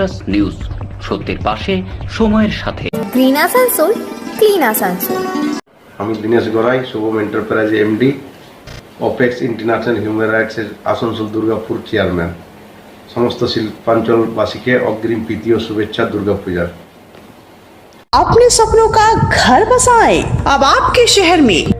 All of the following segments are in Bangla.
প্লাস নিউজ সত্যের পাশে সময়ের সাথে গ্রিন আসানসোল ক্লিন আসানসোল আমি Dinesh Garai Shubham enterprise MD apex international human রাইটসের Asansol Durgapur chairman সমস্ত শিল্পাঞ্চলবাসীকে অগ্রিম প্রীতি ও শুভেচ্ছা দুর্গাপূজার अपने सपनों का घर बसाएं अब आपके शहर में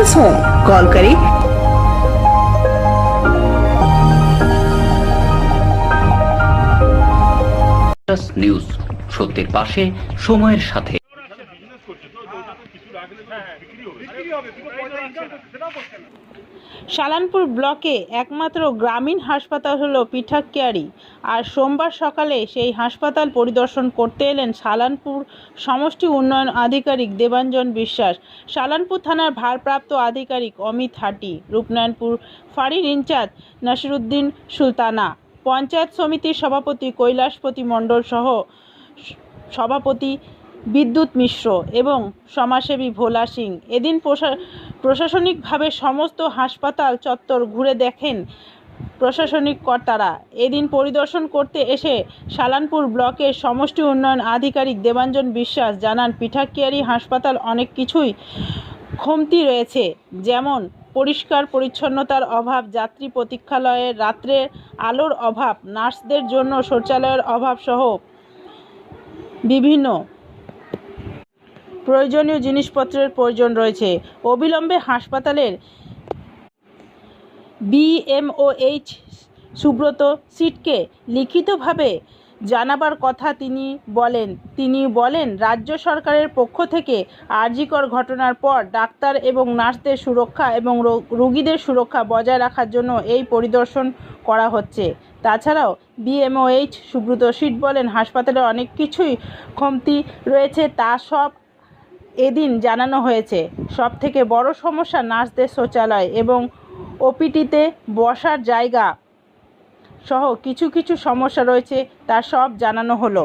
રિસ્પોન્સ હોય કોલ કરી ન્યૂઝ সত্যের পাশে সময়ের সাথে সালানপুর ব্লকে একমাত্র গ্রামীণ হাসপাতাল হলো পিঠাক কেয়ারি আর সোমবার সকালে সেই হাসপাতাল পরিদর্শন করতে এলেন সালানপুর সমষ্টি উন্নয়ন আধিকারিক দেবাঞ্জন বিশ্বাস। সালানপুর থানার ভারপ্রাপ্ত আধিকারিক অমিত হাটি রূপনারায়ণপুর ফাঁড়ির ইনচার্জ নাসিরুদ্দিন সুলতানা পঞ্চায়েত সমিতির সভাপতি কৈলাসপতি মণ্ডল সহ সভাপতি বিদ্যুৎ মিশ্র এবং সমাজসেবী ভোলা সিং এদিন প্রশা- প্রশাসনিকভাবে সমস্ত হাসপাতাল চত্বর ঘুরে দেখেন প্রশাসনিক কর্তারা। এদিন পরিদর্শন করতে এসে সালানপুর ব্লকের সমষ্টি উন্নয়ন আধিকারিক দেবাঞ্জন বিশ্বাস জানান, পিঠাকিয়ারি হাসপাতাল অনেক কিছুই কমতি রয়েছে, যেমন পরিষ্কার পরিচ্ছন্নতার অভাব, যাত্রী প্রতীক্ষালয়ের রাত্রের আলোর অভাব, নার্সদের জন্য শৌচালয়ের অভাব সহ বিভিন্ন প্রয়োজনীয় জিনিসপত্রের প্রয়োজন রয়েছে। অবিলম্বে হাসপাতালের বিএমওএইচ সুব্রত সিটকে লিখিতভাবে জানাবার কথা তিনি বলেন। তিনি বলেন, রাজ্য সরকারের পক্ষ থেকে আরজিকর ঘটনার পর ডাক্তার এবং নার্সদের সুরক্ষা এবং রোগীদের সুরক্ষা বজায় রাখার জন্য এই পরিদর্শন করা হচ্ছে। তাছাড়াও বিএমওএইচ সুব্রত সিট বলেন, হাসপাতালে অনেক কিছুই কমতি রয়েছে, তা সব এদিন জানানো হয়েছে সব থেকে বড় সমস্যা নার্সদের শৌচালয় এবং ওপিটিতে বসার জায়গা সহ কিছু কিছু সমস্যা রয়েছে, তা সব জানানো হলো।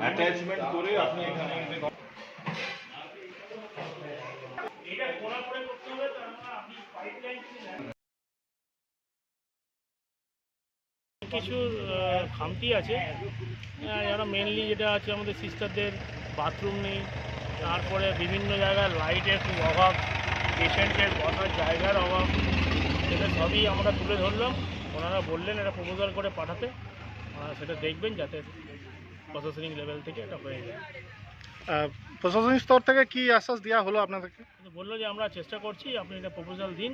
অ্যাটাচমেন্ট করে আপনি এখানে কিছু খামতি আছে। যারা মেনলি যেটা আছে আমাদের সিস্টারদের বাথরুম নেই। তারপরে বিভিন্ন জায়গায় লাইটের খুব অভাব পেশেন্টের বসার জায়গার অভাব, সেটা সবই আমরা তুলে ধরলাম। ওনারা বললেন এটা প্রপোজাল করে পাঠাতে। সেটা দেখবেন যাতে প্রশাসনিক লেভেল থেকে এটা হয়ে যায়। প্রশাসনিক স্তর থেকে কি আশ্বাস দেওয়া হলো আপনাদেরকে? বলল যে আমরা চেষ্টা করছি, আপনি এটা প্রপোজাল দিন,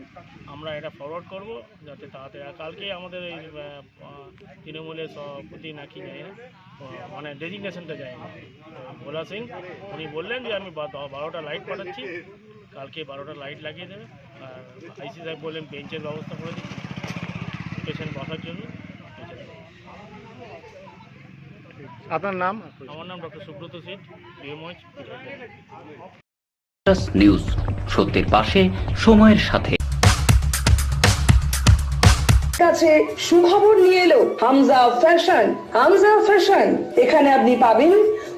আমরা এটা ফরওয়ার্ড করব, যাতে তাড়াতাড়ি, আর কালকে আমাদের এই তৃণমূলের সভাপতি নাকি মানে ডেজিগনেশনটা যায় না। ভোলা সিং, উনি বললেন যে আমি বারোটা লাইট পাঠাচ্ছি, কালকে বারোটা লাইট লাগিয়ে দেবে। আর আইসি সাহেব বললেন বেঞ্চের ব্যবস্থা করে দিচ্ছি পেশেন্ট বসার জন্য। আপনার নাম? আমার নাম ডক্টর সুব্রত সিট নিউজ সত্যের পাশে সময়ের সাথে। কাছে সুখবর নিয়ে এলো হামজা ফ্যাশন হামজা ফ্যাশন। এখানে আপনি পাবেন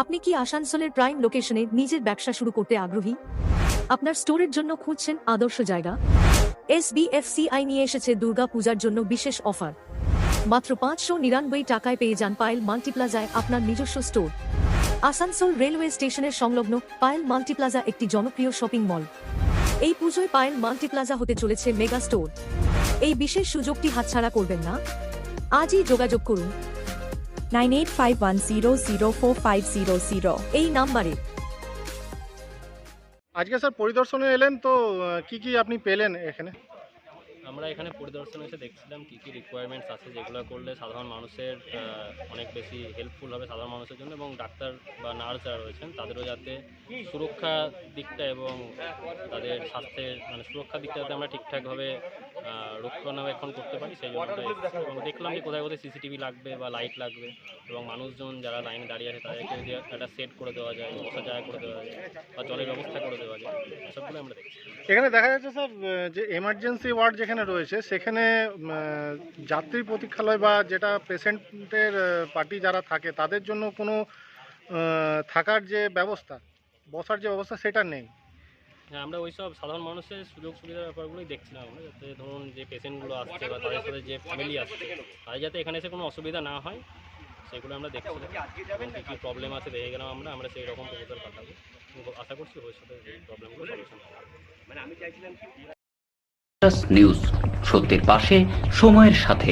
আপনি কি আসানসোলের প্রাইম লোকেশনে নিজের ব্যবসা শুরু করতে আগ্রহী? আপনার স্টোরের জন্য খুঁজছেন আদর্শ জায়গা? এস আই নিয়ে এসেছে দুর্গা পূজার জন্য বিশেষ অফার মাত্র পাঁচশো নিরানব্বই টাকায় পেয়ে যান পায়েল মাল্টিপ্লাজায় আপনার নিজস্ব স্টোর আসানসোল রেলওয়ে স্টেশনের সংলগ্ন পায়েল মাল্টিপ্লাজা একটি জনপ্রিয় শপিং মল এই পুজোয় পায়েল মাল্টিপ্লাজা হতে চলেছে মেগা স্টোর এই বিশেষ সুযোগটি হাতছাড়া করবেন না। আজই যোগাযোগ করুন। Nine eight five one zero zero four five zero zero. এই নাম্বারে। আজকে স্যার পরিদর্শনে এলেন তো কি কি আপনি পেলেন এখানে? আমরা এখানে পরিদর্শন এসে দেখছিলাম কী কী রিকোয়ারমেন্টস আছে যেগুলো করলে সাধারণ মানুষের অনেক বেশি হেল্পফুল হবে সাধারণ মানুষের জন্য এবং ডাক্তার বা নার্স যারা রয়েছেন তাদেরও যাতে সুরক্ষা দিকটা এবং তাদের স্বাস্থ্যের মানে সুরক্ষা দিকটা যাতে আমরা ঠিকঠাকভাবে রক্ষণাবেক্ষণ করতে পারি, সেই জন্য। এবং দেখলাম যে কোথায় কোথায় সিসিটিভি লাগবে বা লাইট লাগবে এবং মানুষজন যারা লাইনে দাঁড়িয়ে আছে তাদেরকে যদি একটা সেট করে দেওয়া যায় বসার জায়গা করে দেওয়া যায় বা জলের ব্যবস্থা করে দেওয়া যায়, এসবগুলো আমরা দেখছি এখানে দেখা যাচ্ছে স্যার যে এমার্জেন্সি ওয়ার্ড যেখানে রয়েছে, সেখানে যাত্রী প্রতীক্ষালয় বা যেটা পেশেন্টের পার্টি যারা থাকে, তাদের জন্য কোনো থাকার যে ব্যবস্থা, বসার যে ব্যবস্থা, সেটা নেই হ্যাঁ আমরা ওই সব সাধারণ মানুষের সুযোগ সুবিধার ব্যাপারগুলোই দেখছিলাম আমরা যাতে ধরুন যে পেশেন্টগুলো আসছে বা তাদের সাথে যে ফ্যামিলি আসছে তাদের যাতে এখানে এসে কোনো অসুবিধা না হয় সেগুলো আমরা দেখছিলাম। কী কী প্রবলেম আছে দেখে গেলাম আমরা আমরা সেই রকম প্রপোজাল পাঠাবো। আশা করছি ভবিষ্যতে এই প্রবলেমগুলো সলিউশন হবে। নিউজ সত্যের পাশে সময়ের সাথে।